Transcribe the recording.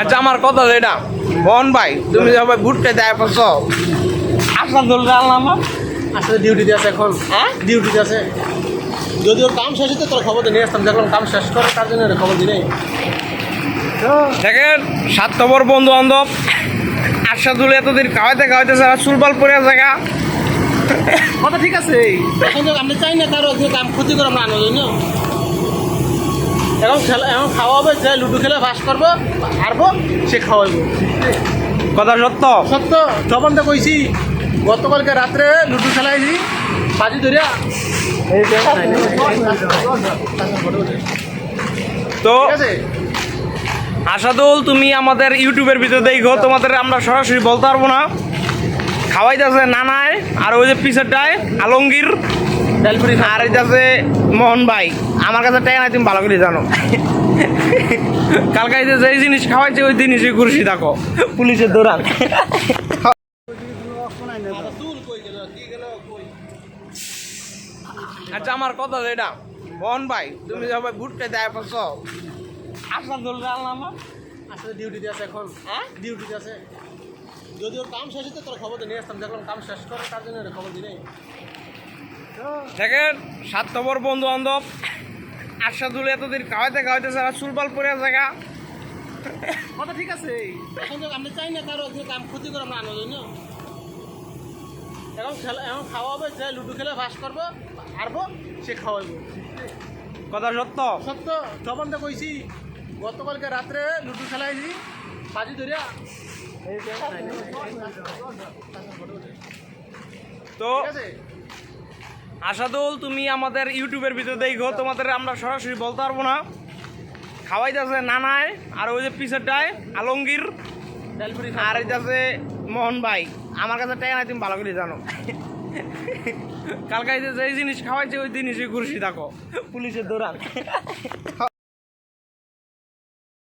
আচ্ছা আমার কথা এটা। বন ভাই তুমি সবাই ভুট্টে দেয় পাচ্ছ আসার দল জানলাম না আসলে ডিউটিতে আছে এখন। হ্যাঁ? ডিউটিতে আছে। যদি ওর কাম শেষ হতো তোর খবর নিয়ে আসতাম যখন কাম শেষ করে তার জন্য খবর তো দেখেন সাত নম্বর বন্ধু বান্ধব আশাদুল এতদিন খাওয়াইতে খাওয়াইতে সারা চুলবাল পরে জায়গা কথা ঠিক আছে এখন তো চাই না কারও কাম ক্ষতি করে আমরা জন্য। এখন খেলা এখন খাওয়াবে যে লুডো খেলে বাস করব হারবো সে খাওয়াইবো। কথা সত্য? সত্য। জবান তো কইছি গতকালকে রাত্রে লুডো খেলাইছি বাজি ধরিয়া তো আশাদুল তুমি আমাদের ইউটিউবের ভিতরে দেখো তোমাদের আমরা সরাসরি বলতে পারব না। খাওয়াইতেছে নানায় আর ওই যে পিছেরটায় আলমগীর। আর এইটাছে মোহন ভাই আমার কাছে টাকা নাই তুমি ভালো করে জানো। কালকে যে যেই জিনিস খাওয়াইছে ওই জিনিসই খুশি থাকো পুলিশের দৌড়ান। আচ্ছা আমার কথা এটা মোহন ভাই তুমি সবাই ভুট্টে দেয় পাচ্ছ আসার দল জানলাম না। আসলে ডিউটিতে আছে এখন। হ্যাঁ? ডিউটিতে আছে। যদি ওর কাম শেষ হতো তোর খবর তো নিয়ে আসতাম যখন কাম শেষ করে তার জন্য খবর দিই তো দেখেন সাত নম্বর বন্ধু বান্ধব আশাদুল এতদিন খাওয়াইতে খাওয়াইতে সারা চুলবাল পরে জায়গা। কথা ঠিক আছে এখন তো আমরা চাই না কারও যে কাম ক্ষতি করে আমরা আনার জন্য। এখন খেলা এখন খাওয়াবে যে লুডো খেলে বাস করব হারবো সে খাওয়াইবো। কথা সত্য? সত্য জবান তো কইছি গতকালকে রাত্রে লুডু খেলাইছি বাজি ধরিয়া। তো ঠিক আছে? আশাদুল, তুমি আমাদের ইউটিউবের ভিতরে দেখো, তোমাদের আমরা সরাসরি বলতে পারব না। খাওয়াইতেছে নানায়, আর ওই যে পিছেরটায় আলমগীর, আর এইটাছে মোহন ভাই। আমার কাছে টাকা নাই, তুমি ভালো করে জানো। কালকে যে জিনিস খাওয়াইছে, ওই জিনিসই ঘুরছি, দেখো। পুলিশের দৌড়ান।